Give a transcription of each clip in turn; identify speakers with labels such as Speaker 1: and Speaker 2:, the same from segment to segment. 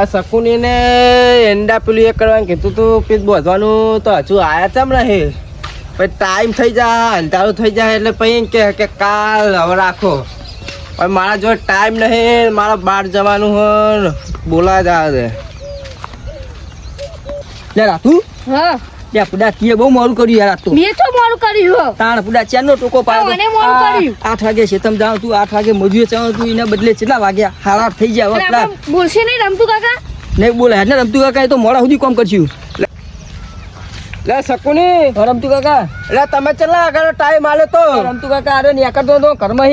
Speaker 1: આ શકુની ને એંડા પેલું એ કરવાનું કીધું તું પીત બોધવાનું તો હજુ આયા તેમ રહે પછી ટાઈમ થઈ જાય, અંધારું થઈ જાય એટલે પછી કે કે કાલ હવે રાખો. પણ મારા જોડે ટાઈમ નહીં, મારા બહાર જવાનું હોય બોલા જાય
Speaker 2: છે રાતું
Speaker 3: હા.
Speaker 2: લે પુડા તીએ બહુ મોડું કર્યું યાર તો.
Speaker 3: મેં તો મોડું કર્યું
Speaker 2: તાણ પુડા ચારનો ટોકો પાડ્યો
Speaker 3: મને મોડું કર્યું.
Speaker 2: આઠ વાગે શેતમ જાવ તું આઠ વાગે મજુએ જાવ તું એના બદલે કેટલા વાગ્યા? હારા થઈ ગયા હવે પેલા.
Speaker 3: બોલશે નહીં રમતું કાકા?
Speaker 2: નહીં બોલે હેને રમતું કાકા એ તો મોડા સુધી કોમ કરશું.
Speaker 1: લે. શકુની.
Speaker 2: રમતું કાકા.
Speaker 1: એટલે તમે ચલા આગળ ટાઈમ આલે તો?
Speaker 2: રમતું કાકા અરે ન્યા કરતો તો ઘરમાં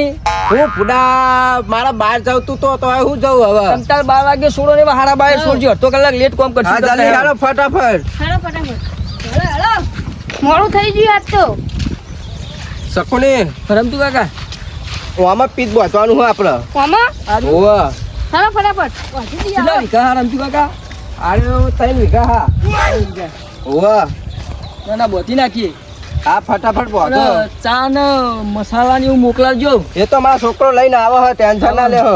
Speaker 2: હું
Speaker 1: પુડા મારા બહાર જાઉં તું તો તો હું જાઉં હવે?
Speaker 2: તમતાર બાર વાગે સોડો ને હારા બાર સોડજો અડધો કલાક લેટ કોમ
Speaker 1: હા
Speaker 2: કરશું
Speaker 1: ફટાફટ.
Speaker 3: ફટાફટ. Hello hello. મોડું થઈ ગયું આજ તો.
Speaker 1: શકુની
Speaker 2: રમતું કાકા?
Speaker 1: આમાં પીત બોધવાનું હોય આપણે.
Speaker 3: મામા
Speaker 1: ઓવા
Speaker 3: હાલો ફટાફટ.
Speaker 2: કેટલા વીઘા હા રમતું કાકા?
Speaker 1: આડે ત્રણ વીઘા હા. ઓવા
Speaker 2: ના ના બોધી નાખીએ.
Speaker 1: હા ફટાફટ બોધો.
Speaker 2: ચા ને મસાલા ને એવું મોકલાવજો.
Speaker 1: એ તો મારો છોકરો લઈને આવો હે ટેન્શન ના લેહો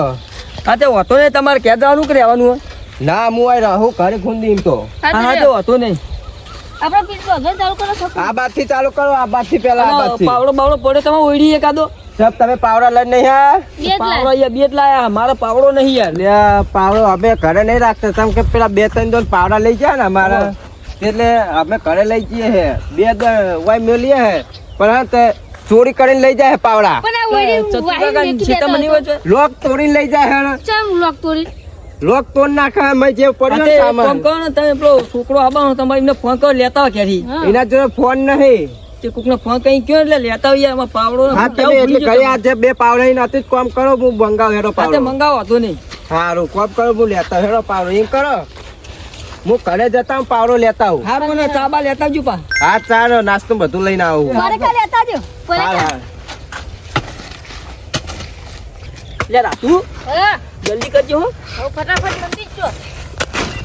Speaker 1: હા.
Speaker 2: તે હોતો ને તમારે ક્યાં જવાનું કે રહેવાનું
Speaker 1: ના હું આ રાહુ ઘરે ખૂંદી એમ તો.
Speaker 3: હા,
Speaker 2: હા
Speaker 3: તો
Speaker 2: હા તો હોતો નહીં.
Speaker 3: આપણે પીછો ઘર ચાલુ કરો છો
Speaker 1: આ બાદથી ચાલુ કરો આ બાદથી પેલા આ બાદથી
Speaker 2: પાવડો બાવડો પડે તમે ઓઈડી એકાદો
Speaker 1: સાહેબ તમે પાવડા લઈને નહીં હા
Speaker 2: પાવડો. અહીંયા બે લાયા મારો પાવડો નહીં યાર.
Speaker 1: લે પાવડો અમે ઘરે નહીં રાખતા. તમે કે પેલા બે ત્રણ દોન પાવડા લઈ જાય ને અમારા. એટલે અમે ઘરે લઈ જઈએ હે. બે વાય મેલીએ હે. પણ તે ચોરી કરીને લઈ જાય પાવડા. લોક તોડીને લઈ જાય
Speaker 3: લોક તોડી?
Speaker 1: લોક તોડ નાખા મે જે પડ્યો
Speaker 2: તે
Speaker 1: ને સામાન.
Speaker 2: કામ કરો ને તમે પેલો છોકરો આવવાનો તમારે એમને ફોન કરો લેતા
Speaker 3: હા.
Speaker 1: એના જોડે ફોન નહીં.
Speaker 2: તે કોકને ફોન કઈ કયો એટલે લેતા હોય એમાં પાવડો
Speaker 1: હા તમે એટલે
Speaker 2: કઈ.
Speaker 1: આજે બે પાવડા નથી કામ કરો હું બંગાવ હેરો
Speaker 2: હા તે
Speaker 1: પાવડો.
Speaker 2: મંગાવો હતો નહીં.
Speaker 1: સારું કોમ કરો હું લેતા હેરો પાવડો. એમ કરો. હું ઘરે જતા હું પાવડો લેતા આવું.
Speaker 2: હા મને ચાબા લેતા આવજો પા.
Speaker 1: હા ચાલો નાસ્તો બધું લઈને આવું.
Speaker 3: મારે કા લેતા જો
Speaker 1: હા
Speaker 3: પરે
Speaker 1: હા
Speaker 2: લે રાતુ. જલ્દી કરજો હો.
Speaker 3: ફટાફટ જ જો.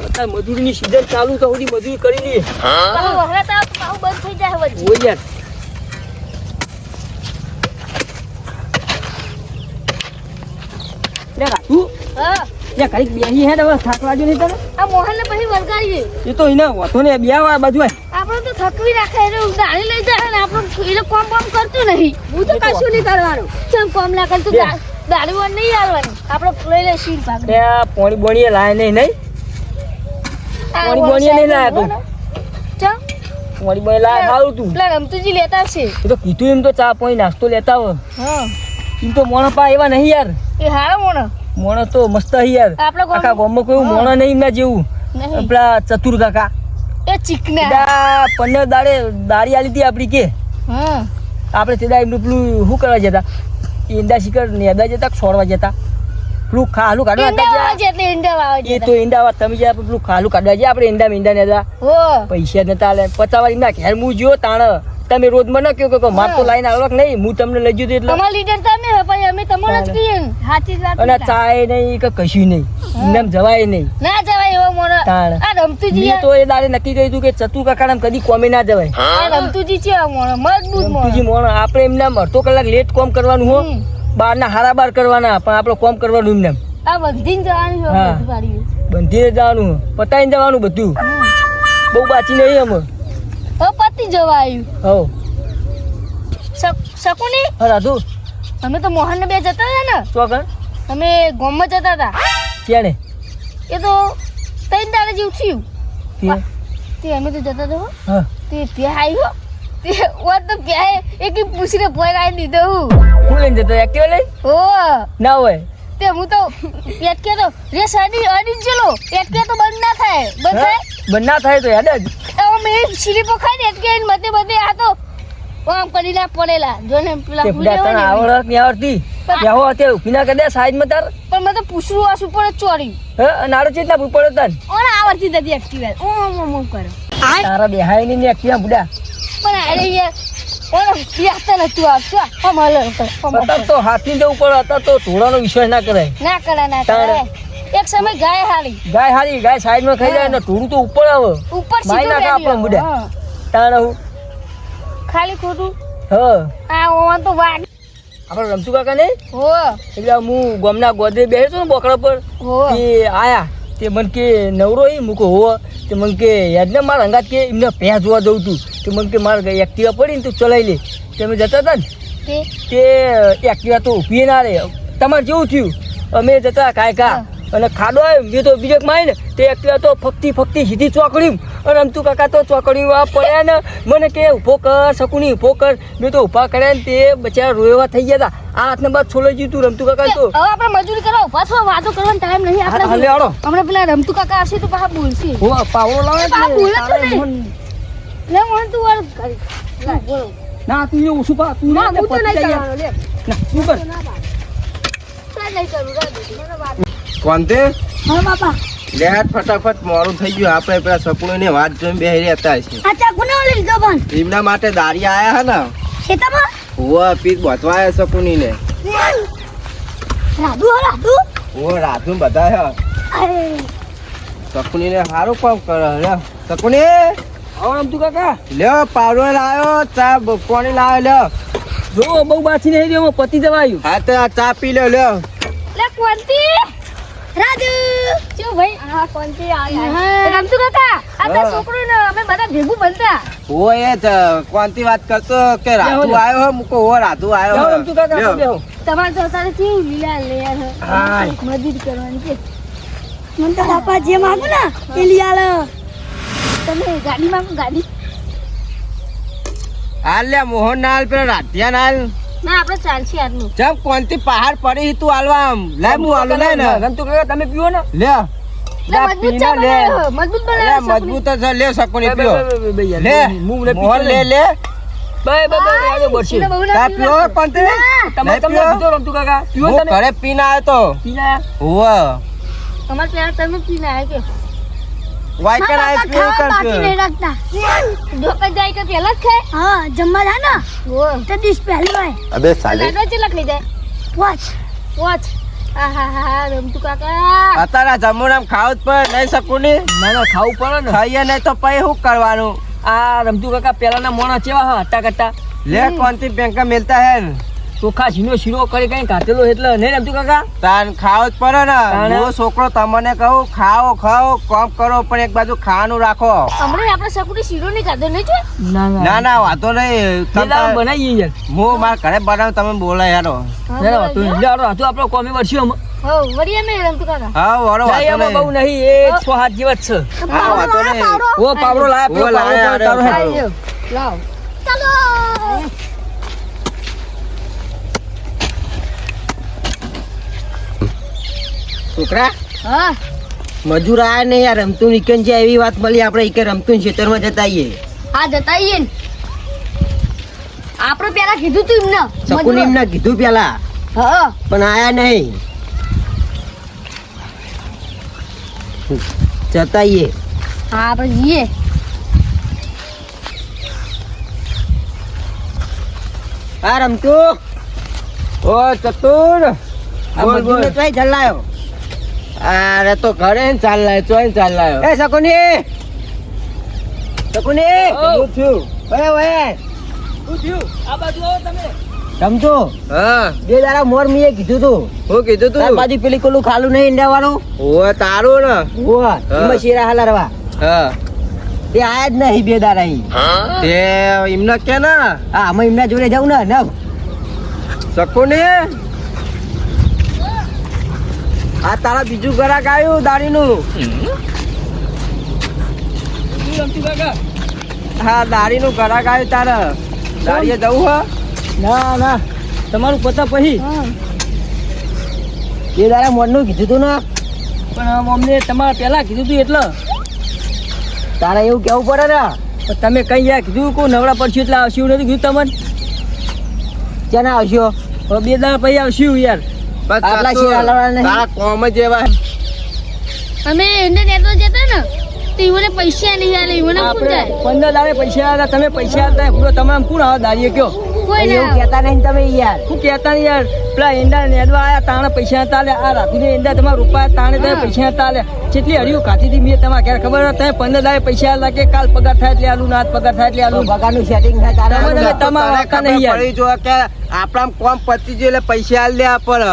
Speaker 2: અત્યારે મજૂરીની સીઝન ચાલુ તો સુધી મજૂરી કરી લઈએ.
Speaker 3: તમે તો પાછું બંધ થઈ જાય વચ્ચે
Speaker 2: હોય યાર. લે રાતુ.
Speaker 3: હા?
Speaker 2: લે ઘડીક બેસી હે હવે થાક લાગ્યો નહીં તને.
Speaker 3: આ મોહન ને પછી વળગાડીએ
Speaker 2: એ તો એને વાતો ને બે બાજુ
Speaker 3: આપણે તો થકવી રાખે એને ગાડી લઈ જાય ને આપણે કોમ કોમ કરતું નહીં. હું તો કશું નહીં કરવાનું. કોમ ના કરતું ગાડી નહીં આવવાની આપણે લઈ લે શીર ભાગ.
Speaker 2: એ પોણી બોણીએ લાય નહીં નહીં? પોણી બોણીએ નહીં લાય તું.
Speaker 3: ચમ?
Speaker 2: પોણી બોણી લાય સારું તું.
Speaker 3: પેલા રમતુજી લેતા છે.
Speaker 2: એ તો કીધું એમ તો ચા પોણી નાસ્તો લેતા હો
Speaker 3: હા.
Speaker 2: એમ તો મોણો પા એવા નહીં યાર.
Speaker 3: એ હારા મોણો.
Speaker 2: મોણો તો મસ્ત હી યાર.
Speaker 3: આપણે
Speaker 2: કાકા ગામમાં કોઈ મોણો નહીં એમના જેવું.
Speaker 3: નહીં.
Speaker 2: પેલા ચતુર કાકા.
Speaker 3: એ ચીકના.
Speaker 2: પંદર દાડે દારી આલી હતી આપડી કે.
Speaker 3: હા.
Speaker 2: આપણે તે દાડે એમનું પેલું શું કરવા જતા ઈંડા શિકર નેદા જતા છોડવા જતા? પેલું ખાલું કાઢવા એ તો ઈંડા વાત તમે જ્યાં પેલું ખાલું કાઢવા જાય આપણે ઈંડા મીંડા નેદા
Speaker 3: હો.
Speaker 2: પૈસા નતા લે. પચાસ ઈંડા ઘેર હું જ્યો તાણ. તમે રોજ મને કહો કે તો લાઈન આવક નહીં હું તમને લઈ જતો એટલે
Speaker 3: તમારા લીડર તમે હે ભાઈ અમે તમને જ કહીએ. સાચી વાત
Speaker 2: અને ચાય નહીં કે કશું નહીં. એમ જવાય નહીં.
Speaker 3: ના જવાય એવો મોણો આ રમતુજી
Speaker 2: તો એ દાડે નક્કી કર્યું હતું કે ચતુ કાકા કદી કોમે ના જવાય.
Speaker 3: આ રમતુજી છે મોણો મજબૂત મોણો
Speaker 2: મોણ આપણે એમને અડધો કલાક લેટ કોમ કરવાનું હો.
Speaker 3: હમ.
Speaker 2: બાર ના હારા બાર કરવાના પણ આપણે કોમ કરવાનું એમને
Speaker 3: આ બંધીને જવાનું છે.
Speaker 2: બંધીને જવાનું પતાઈને જવાનું બધું. બહુ બાચી નહીં અમે
Speaker 3: હવે પતી જવા આવ્યું
Speaker 2: હો
Speaker 3: શકુની?
Speaker 2: હા રાધુ
Speaker 3: અમે તો મોહન ને બે જતા હતા ને.
Speaker 2: ચોકન
Speaker 3: અમે ગામમાં જતા હતા.
Speaker 2: ક્યારે
Speaker 3: એ તો ત્રણ દાડે જેવું થયું.
Speaker 2: તે?
Speaker 3: અમે તો જતા હતા તે પ્યા આવ્યો તે પ્યા એક પૂછીને ભોય આવી દીધો હું.
Speaker 2: હું લઈને જતો એક્ટિવા લઈ
Speaker 3: ઓ
Speaker 2: ના હોય.
Speaker 3: તે હું તો પેટકે તો રે સાડી અડી ચલો. પેટકે તો બંધ ના થાય. બંધ થાય?
Speaker 2: બંધ ના થાય તો યાદ જ.
Speaker 3: મેં સ્લીપો ખાઈ ને એટલે મતે મતે આ તો આમ કરીને પડેલા. જો ને પેલા
Speaker 2: તે તને
Speaker 3: આવડતની
Speaker 2: આવડતી. બેહો અત્યારે ઊભી કદે સાઈડમાં તાર.
Speaker 3: પણ મેં તો પૂછડું આ ઉપર જ ચોર્યું.
Speaker 2: હે નાડો આડો ચેતના પડે તને
Speaker 3: ઓને આવડતી નથી એક્ટિવા ઓમ ઓમ ઓમ કરો.
Speaker 2: તારા બેહાયની એક્ટિવા બુડા
Speaker 3: પણ અરે યાર ઓને યાતા નતું આવતું. આમ હલો
Speaker 2: અત્યારે તો હાથી જવું ઉપર હતા તો ધોળાનો વિશ્વાસ ના કરે
Speaker 3: ના કરે ના કરે એક સમય ગાય હાલી.
Speaker 2: ગાય હાલી ગાય સાઈડમાં ખાઈ જાય ને ટોળું તો ઉપર આવે.
Speaker 3: ઉપર
Speaker 2: મારી
Speaker 3: સીધું
Speaker 2: નાખે આપણો બુડા. તાણ હું
Speaker 3: ખાલી ખોટું?
Speaker 2: હ.
Speaker 3: આ ઓન તો વાડ.
Speaker 2: આપણે રમતું કાકા ને
Speaker 3: હો.
Speaker 2: એટલે હું ગોમના ગોદરે બેહતો ને બોકડા પર
Speaker 3: હો.
Speaker 2: તે આયા. તે મને કે નવરો ઈ મૂકો હો. તે મને કે યાદ ને મારા અંગાત કે એમને ભેં જોવા જવું તું તે મને કે મારે એક્ટિવા પડી ને તું ચલાવી લે. તમે જતા હતા ને?
Speaker 3: તે?
Speaker 2: તે એક્ટિવા તો ઊભી ના રહે. તમારે જેવું થયું. અમે જતા કાંઈ કા અને ખાડો આવ્યો મેં તો બીજે મારી ને તે એકલા તો ફક્તી ફક્તી સીધી ચોકડી અને અમતુ કાકા તો ચોકડી પડ્યા ને મને કે ઊભો કર શકુની ઊભો કર. મેં તો ઊભા કર્યા ને તે બચારા રોએવા થઈ ગયા હતા આ હાથ બાદ છોલે ગયું તું રમતું કાકા તો?
Speaker 3: હવે આપણે મજૂરી કરવા ઊભા થવા વાતો કરવાનો ટાઈમ નહીં
Speaker 2: હાલે
Speaker 3: આપણે હમણાં પેલા રમતું કાકા આવશે તો પાછા બોલશે.
Speaker 2: હો પાવડો લાવે
Speaker 3: પા બોલે તો નહીં. લે મને તું વાર કરી
Speaker 2: ના તું શું પા તું
Speaker 3: ના લે
Speaker 2: ના તું કર.
Speaker 1: કોંતે
Speaker 3: હા બાપા.
Speaker 1: લે ફટાફટ મોડું થઈ ગયું. આપણે પેલા સપનું વાત જોઈને બેહી રહેતા છે
Speaker 3: અચ્છા ગુનો ના લીધો પણ.
Speaker 1: એમના માટે દારી આયા હે ને?
Speaker 3: ખેતરમાં?
Speaker 1: હુવા પીત બોતવા આયા સપુની ને
Speaker 3: રાધુ રાધુ.
Speaker 1: ઓ રાધુ બધા હે. સપુની ને સારું કામ કરે લે સપુની
Speaker 2: આવો રમતું કાકા.
Speaker 1: લ્યો પાવડો લાવ્યો ચા પાણી લાવ્યો લ્યો.
Speaker 2: જો બહુ બાછી નહીં રહ્યો પતિ જવા આવ્યું
Speaker 1: હા તો આ ચા પી લો લ્યો.
Speaker 3: લે કોંતી રાજુ! જો ભાઈ હા કોંતી આવી રમતું કાકા? આ તો. છોકરો ને અમે બધા ભેગું બનતા
Speaker 1: ઓ એ જ કોણથી વાત કરતો કે રાધુ
Speaker 2: લ્યો.
Speaker 1: આવ્યો હે મૂકો હો રાધુ આવ્યો હે.
Speaker 2: રમતું કાકા બેહો.
Speaker 3: તમારે તો અત્યારે કેવું લીલા લેર
Speaker 2: હા?
Speaker 3: મદદ કરવાની છે. મને તો બાપા જે માંગુ ને એ લઈ આલો. તમે ગાડી માંગો ગાડી
Speaker 1: હાલ લે મોહન ના હાલ પેલા રાધિયા ના હાલ.
Speaker 3: ના આપણે ચાલશે આજનું.
Speaker 1: ચમ કોણથી પહાડ પડી તું હાલવા આમ? લે હું હાલું લે ને.
Speaker 2: રમતું કાકા તમે પીવો ને.
Speaker 1: લે.
Speaker 3: લે મજબૂત
Speaker 1: લે.
Speaker 3: બનાવ્યો
Speaker 1: મજબૂત જ છે, લે સકોની પીઓ. લે મોહન લે લે.
Speaker 2: બે, આજે તમે રમતું કાકા.
Speaker 1: ઘરે પીના આવ્યો તો.
Speaker 2: પીના
Speaker 1: હુવો.
Speaker 3: અમારે પેલા તમે પીને આવ્યા કે?
Speaker 1: વાયકણ આઈ પીઓ બાકી નહીં
Speaker 3: રાખતા. ઢોકા જાય કે પેલા જ ખાય. હા જમવા જા ના. ઓ તો ડીશ પહેલી હોય
Speaker 1: અબે સાલે.
Speaker 3: લાડવા ચેલા ખાઈ જાય વોચ કાકા.
Speaker 1: અત્યારે જમવાનું ખાવું જ પડે નહીં શકું
Speaker 2: ના. ના ખાવું પડે ને.
Speaker 1: ખાઈએ નહીં તો પછી શું કરવાનું?
Speaker 2: આ રમતું કાકા પેલાના મોણા ચેવા હા હટ્ટા કટ્ટા.
Speaker 1: લે કોણથી બેંકા મિલતા હે
Speaker 2: ચોખા ઝીનો શીરો કરી કઈ કાઢેલો એટલે નહીં રમતું કાકા?
Speaker 1: તાન ખાવ જ પડે ને? હું છોકરો તમને કહું ખાઓ ખાઓ કોમ કરો પણ એક બાજુ ખાવાનું રાખો.
Speaker 3: હમણાં આપણે સકુટી શીરો નહીં ખાધો નહીં છે
Speaker 2: ના
Speaker 1: ના. વાતો વાંધો નહીં. તમે
Speaker 2: બનાવી યાર.
Speaker 1: હું મારા ઘરે બનાવું તમે બોલા યારો
Speaker 2: યાર વાતો નહીં. હાલો, હાથું આપણો કોમી વર્ષી અમે
Speaker 3: હો વળી અમે રમતું કાકા.
Speaker 1: હા વારો
Speaker 2: જાય
Speaker 1: વાંધો
Speaker 2: બહુ
Speaker 1: નહીં.
Speaker 2: એ એક સો હાથ જ છે.
Speaker 1: હા વાંધો નહીં.
Speaker 2: ઓ પાવડો લાયા પેલો
Speaker 1: લાયા,
Speaker 2: તારો
Speaker 1: અરે,
Speaker 2: હે.
Speaker 1: પાવડો.
Speaker 3: લાવ. ચાલો.
Speaker 1: છોકરા?
Speaker 3: હા.
Speaker 1: મજૂર આયા નહીં યાર રમતું નીકળ છે એવી વાત મળી આપણે ઈકે રમતું ખેતરમાં જતા આવીએ
Speaker 3: હા જતા આવીએ ને. આપણે પેલા કીધું તું એમને
Speaker 1: શકુન એમને કીધું પેલા?
Speaker 3: હા.
Speaker 1: પણ આયા નહીં. જતા આવીએ
Speaker 3: હા આપણે જઈએ.
Speaker 1: આ રમતું? ઓ ચતુર. આ
Speaker 2: બોલ,
Speaker 1: કઈ
Speaker 2: બોલ.
Speaker 1: અરે તો ઘરે ચાલ લાયો ચોય ચાલ લાયો એ શકુની! શકુની! હું છું. ઓય ઓય.
Speaker 2: હું છું. આ બાજુ આવો તમે.
Speaker 1: સમજો હા. બે દાડા મોર મીએ કીધું તું. હું કીધું તાર બાજુ પેલી કોલું ખાલું નહીં ઈંડા વાળું ઓ તારું ને. ઓવા એમાં શેરા હાલા રવા
Speaker 2: હા.
Speaker 1: તે આયા જ નહીં બે દાડા અહીં
Speaker 2: તે એમને કે ના?
Speaker 1: હા અમે એમના જોડે જાઉં ને નવ.
Speaker 2: શકુની? આ તારા બીજું ઘરાક આવ્યું દાડીનું? હા દાડીનું ઘરાક આવ્યું તારે. દાડીએ જવું હો.
Speaker 1: ના ના.
Speaker 2: તમારું પતા પછી
Speaker 1: એ દાડા મોડનું કીધું તું ને.
Speaker 2: પણ અમને તમારે પેલા કીધું તું એટલે.
Speaker 1: તારે એવું કેવું પડે ને.
Speaker 2: તમે કઈ યાર કીધું કોઈ નવરા પડશું એટલે આવશું નથી કીધું તમને?
Speaker 1: ક્યાં ના આવશો?
Speaker 2: હવે બે દાડા પછી આવશું યાર.
Speaker 1: આટલા શેરા લાવવાના નહીં.
Speaker 2: તારા કોમ જ એવા.
Speaker 3: અમે એને નેટો જતા ને તો ઈવોને પૈસા નહીં આલે ઈવોને કોણ જાય?
Speaker 2: પંદર દાડે પૈસા આલ્યા તમે પૈસા આલતા પૂરો તમામ કોણ આવા દાડીએ કયો?
Speaker 3: કોઈ
Speaker 1: એવું કહેતા નહીં તમે યાર.
Speaker 2: હું કહેતા નહીં યાર? પેલા ઈંડા નેદવા આયા તાણે પૈસા હતા લે આ રાતુને ઈંડા તમારા રૂપા તાણે તમે પૈસા હતા લે કેટલી હરિયું ખાતી હતી મેં તમારે ક્યારે ખબર? તમે પંદર દાડે પૈસા આલ્યા કે કાલ પગાર થાય એટલે આલું ના આજ પગાર થાય એટલે આલું.
Speaker 1: ભગાનું સેટિંગ થાય તારે.
Speaker 2: તમારા નહીં યાર.
Speaker 1: જો કે આપણા કોમ પતી ગયું એટલે પૈસા આલ દે આપણે.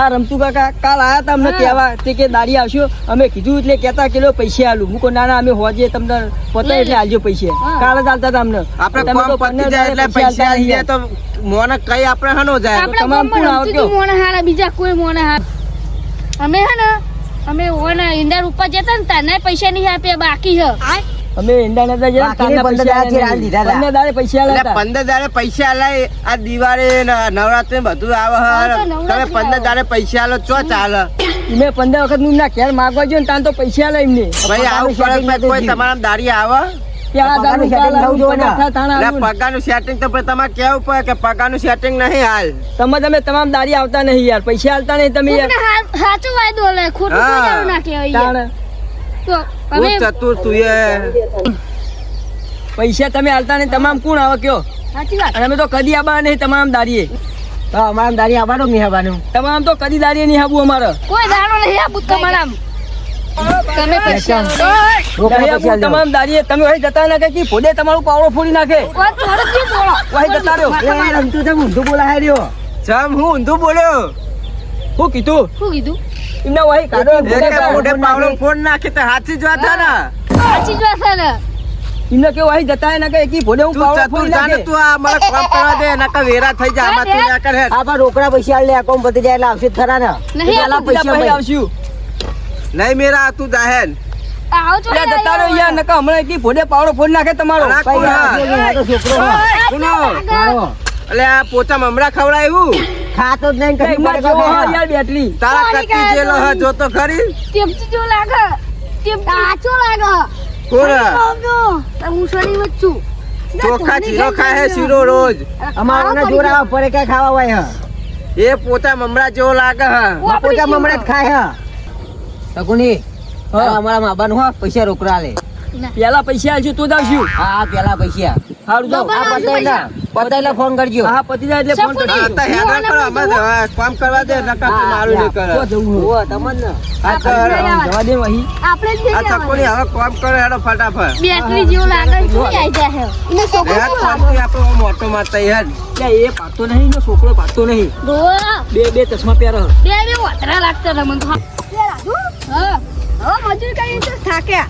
Speaker 2: આ રમતુ કાકા કાલ આયા તા અમને કહેવા તે કે દાડી આવશો. અમે કીધું એટલે કહેતા કે લો પૈસા આલું. મૂકો ના ના અમે હોજે તમને પતાય એટલે આલજો પૈસા.
Speaker 3: હા.
Speaker 2: કાલ જ આલતા તા અમને.
Speaker 1: આપણે
Speaker 2: તમે તો
Speaker 1: પતી
Speaker 2: પંદર
Speaker 1: જાય એટલે પૈસા આવી જાય તો મોને કઈ આપણે હનો જાય.
Speaker 2: તમામ
Speaker 3: પણ
Speaker 2: કોણ મોને?
Speaker 3: હતું હારા બીજા કોઈ મોને હારા. અમે હે ને અમે ઓના ઈંડા ઉપર જતા ને તાના પૈસા નહીં આપ્યા બાકી છે.
Speaker 2: અમે ઈંડા નતા ગયા
Speaker 4: પંદર
Speaker 2: પૈસા
Speaker 4: દાડે
Speaker 2: પૈસા આલા.
Speaker 1: પંદર દાડે પૈસા આલા આ દિવાળી નવરાત્રી બધું આવે તમે પંદર. દાડે પૈસા આલો ચો ચાલે?
Speaker 2: મેં પંદર વખતનું ના ઘેર માગવા જો ને તાન તો પૈસા આલા એમને.
Speaker 1: ભાઈ આવું તો કોઈ તમારા દાડી આવે?
Speaker 4: પગારનું
Speaker 1: સેટિંગ તો તમારે કેવું પડે કે પગારનું સેટિંગ નહીં હાલ.
Speaker 2: તમે તમે તમામ દાડી આવતા નહીં યાર. પૈસા આવતા નહીં તમે
Speaker 3: સાચો વાયદો લે ખોટું. ના કહેવાય
Speaker 1: ચતુર તું એ.
Speaker 2: પૈસા તમે હાલતા નહીં તમામ કોણ આવે કયો? અને અમે તો કદી આબા નહીં તમામ દારીએ
Speaker 4: તો અમારા દારી આવવાનું નહીં આવવાનું.
Speaker 2: તમામ તો કદી દારીએ નહીં આબુ અમારે.
Speaker 3: કોઈ દારો નહીં આપું તમારા તમે પૈસા.
Speaker 2: તમામ તમે જતા ના કે તમારું પાવડો ફોડી નાખે. જતા રહ્યો.
Speaker 4: ઊંધું બોલાય રહ્યો.
Speaker 1: જમ હું ઊંધું બોલ્યો?
Speaker 2: હું કીધું?
Speaker 3: શું કીધું?
Speaker 2: એમને વાહી કાઢો
Speaker 4: એક
Speaker 2: ભોડે
Speaker 1: એક
Speaker 2: પાવડો
Speaker 1: મોઢે પાવડો ફોન નાખે તો હાથી જ વાત હે ને?
Speaker 3: સાચી જ વાત છે ને.
Speaker 2: એમને કેવું વાહી જતા ના કે એકી ભોડે હું પાવડો
Speaker 1: ચતુર
Speaker 2: નાખે.
Speaker 1: તું આ મને કામ કરવા દે એના કા વેરા થઈ જાય આમાં તું ના કરે.
Speaker 4: આ રોકડા પૈસા આલે આ કોમ પતી જાય એટલે આવશે ખરા ને.
Speaker 3: નહીં
Speaker 4: પેલા પૈસા
Speaker 2: પછી
Speaker 4: ભાઈ.
Speaker 2: આવશું.
Speaker 1: નહીં મેરા તું જાહેર
Speaker 3: આવો છો
Speaker 2: જતા રહો યાર નકા હમણાં એકી ભોડે પાવડો ફોન નાખે તમારો.
Speaker 1: અલા,
Speaker 4: છોકરો.
Speaker 1: એટલે આ? પોચા મમરા ખવડાવ્યું
Speaker 4: ખાતો જ નહીં
Speaker 2: કરી
Speaker 4: પડે
Speaker 2: હા. યાર બેટરી
Speaker 1: તારા
Speaker 3: કોની
Speaker 1: જેલો હ જો તો ખરી?
Speaker 3: ટેમ્પી જો લાગે. ટેમ્પી કાચો લાગે.
Speaker 1: કોણ
Speaker 3: હું શરી જ
Speaker 1: ચોખા ચીરો ખાય હે શીરો રોજ.
Speaker 4: અમારોને જોર પડે કે ખાવા હોય હ.
Speaker 1: એ પોતા મમરા જેવો લાગે હ.
Speaker 4: પોતા મમરા જ ખાય હ. તકુની
Speaker 2: હા.
Speaker 4: અમારા મા બાનું હો પૈસા રોકડા લે.
Speaker 2: પેલા પૈસા આવશું તો જ આવશું
Speaker 4: હા હા પેલા પૈસા.
Speaker 2: સારું
Speaker 3: જાવ
Speaker 4: આ પતાઈ ના. પતાઈ ફોન કરજો.
Speaker 2: હા પતી જાય એટલે ફોન કરજો
Speaker 1: હા, તો હેડા કરો અમારે કામ કરવા દે નકા તો મારું નહીં કરે.
Speaker 2: તો જવું.
Speaker 4: ઓ તમને.
Speaker 1: આ તો
Speaker 2: જવા દે વહી.
Speaker 3: આપણે જ
Speaker 1: આ ચકોની હવે કામ કરો હેડો ફટાફટ.
Speaker 3: બેટરી જેવો લાગે છે આવી જાય હે ને છોકરો
Speaker 1: આપણે ઓટો મારતા હેડ.
Speaker 2: ત્યાં એ પાતો નહીં ને છોકરો પાતો નહીં. બે બે ચશ્મા પહેરો.
Speaker 3: બે બે ઓતરા લાગતા હતા મને. હા હવે મજૂર કરીને તો થાક્યા?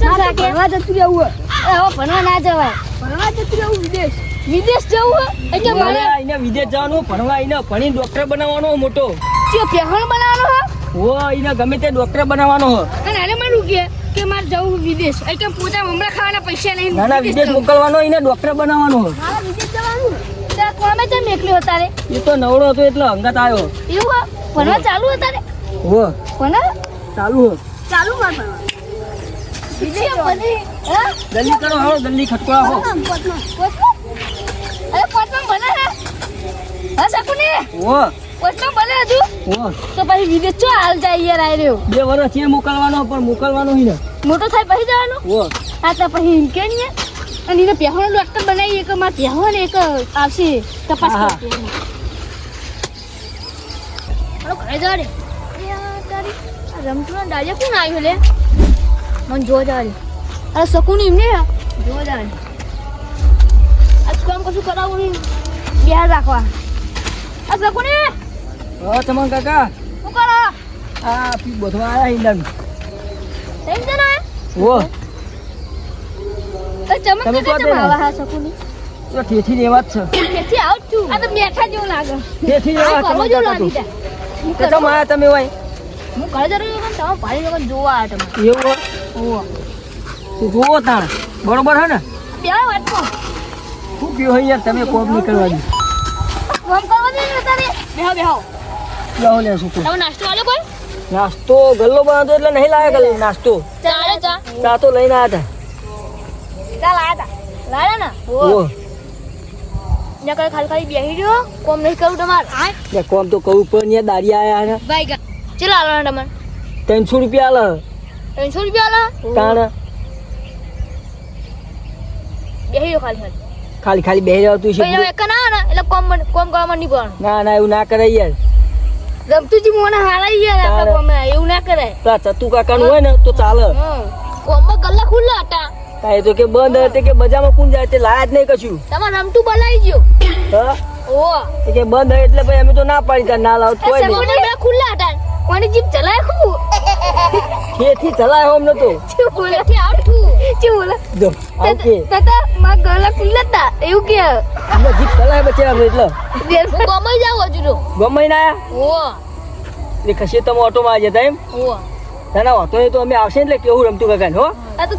Speaker 3: ચાલ ભણવા જતું રહેવું હવે ભણવા ના જવાય. ભણવા જતું રહેવું વિદેશ. વિદેશ જવું એટલે મારે
Speaker 2: આઈને વિદેશ જવાનું ભણવા આઈને ભણી ડોક્ટર બનાવવાનો મોટો.
Speaker 3: કે પહેણ બનાવવાનો હો
Speaker 2: ઓ આઈને ગમે તે ડોક્ટર બનાવવાનો હો
Speaker 3: અને આને મારું કે કે મારે જવું વિદેશ. એટલે પોતા હમણાં ખાવાના પૈસા નહીં
Speaker 2: ના ના વિદેશ. મોકલવાનો આઈને ડોક્ટર બનાવવાનો હો
Speaker 3: હા વિદેશ જવાનું તે કોમે તે મેકલી હતા રે
Speaker 2: એ તો નવડો હતો એટલે અંગત આવ્યો.
Speaker 3: એવું હો? ભણવા ચાલુ હતા રે
Speaker 2: હો
Speaker 3: ભણે
Speaker 2: ચાલુ હો
Speaker 3: ચાલુ માર ભણવા. હા
Speaker 2: જલ્દી કરો હાલો જલ્દી ખટકો હો.
Speaker 3: પોતમાં, પોતમાં. પોતમાં? અરે પોટમાં ભલે હે. હા શકુની?
Speaker 2: ઓ.
Speaker 3: પોટમાં ભલે હજુ
Speaker 2: ઓ.
Speaker 3: તો પછી વિદેશ ચો હાલ જાય યાર આઈ રહ્યો
Speaker 2: બે વર્ષ છે મોકલવાનો પણ મોકલવાનો હી ને.
Speaker 3: મોટો થાય પછી જવાનું?
Speaker 2: ઓ.
Speaker 3: હા તો પછી એમ કે ને અને એને પહેવાનો ડોક્ટર બનાવી એક મારે પહેવો ને એક આવશે તપાસ. કરશે હાલો ઘરે જવા દે રમતું ડાળિયા કોણ આવ્યું લે? મને જવા દે. અરે શકુન એમને દે. આજ કામ કશું કરાવું નહીં. રાખવા. આ શકુને
Speaker 2: હો તમન કાકા.
Speaker 3: શું કરો?
Speaker 2: આ પી આયા ઈંડાનું
Speaker 3: થઈ ચમ
Speaker 2: તે ને.
Speaker 3: આવા હા
Speaker 2: તો ઠેઠી રેવા જ છે.
Speaker 3: આવ છું. આ તો મેઠા જેવું લાગે.
Speaker 2: ઠેઠી કાકા તું. તો તમે વાય?
Speaker 3: હું ઘરે તમે વગર જોવા આવ્યા તમે.
Speaker 2: એવું હો?
Speaker 3: ઓહો.
Speaker 2: જુઓ તાણ. બરોબર હે ને?
Speaker 3: બે વાતમાં
Speaker 2: હોય યાર તમે કોમ નહીં કરવા દી.
Speaker 3: ફોન કરવા દે ને તારે? બેહો બેહો.
Speaker 2: જાઓ લે શું
Speaker 3: તમે નાસ્તો આલો કોઈ?
Speaker 2: નાસ્તો ગલ્લો બનાવતો એટલે નહીં લાયા ગલ્લો નાસ્તો.
Speaker 3: ચાલે ચા.
Speaker 2: ચા તો લઈને આવ્યા
Speaker 3: ચા લાયા ના? ઓ ખાલી ખાલી બેહી રહ્યો? કોમ નહીં કરું તમારે? હા?
Speaker 2: કોમ તો કહું પણ યાર દાડી આયા ને.
Speaker 3: ભાઈ ગા ચેલા આલવાના તમારે
Speaker 2: ત્રણસો રૂપિયા આલે
Speaker 3: ત્રણસો રૂપિયા આલા
Speaker 2: તાણ.
Speaker 3: બેહી રહ્યો ખાલી ખાલી.
Speaker 2: ખાલી ખાલી બેહી રહેતું છે.
Speaker 3: ભાઈ એક ના ને એટલે કોમ કોમ કરવામાં નહીં પણ
Speaker 2: ના ના એવું ના કરાય યાર.
Speaker 3: રમતુજી મને હારાઈ ગયા આપણે કોમે એવું ના કરાય.
Speaker 2: પેલા ચતુ કાકાનું હોય ને તો ચાલે.
Speaker 3: કોમમાં ગલ્લા ખુલ્લા હતા.
Speaker 2: કાય તો કે બંધ હતી કે બજારમાં કોણ જાય તે લાયા જ નહીં કશું.
Speaker 3: તમારે રમતું બલાઈ ગયો.
Speaker 2: હા?
Speaker 3: ઓ.
Speaker 2: કે બંધ હોય એટલે ભાઈ અમે તો ના પાડી તા ના લાવ કોઈ નહીં
Speaker 3: બે ખુલ્લા હતા. કોની જીપ ચલાય ખુ
Speaker 2: ખેથી ચલાય હોમ નતો
Speaker 3: શું બોલે
Speaker 2: જો
Speaker 3: તાતા માં ગળા ખુલ્લા એવું કે.
Speaker 2: અમે બચ્યા અમે એટલે.
Speaker 3: હું જાવ હજુ તો.
Speaker 2: ગમે ના
Speaker 3: ઓ
Speaker 2: એ ખસે તમે ઓટોમાં આવી જતા એમ?
Speaker 3: ઓ
Speaker 2: ના ના ને નહીં તો અમે આવશે ને એટલે કેવું રમતું કાકા હો?
Speaker 3: આ તો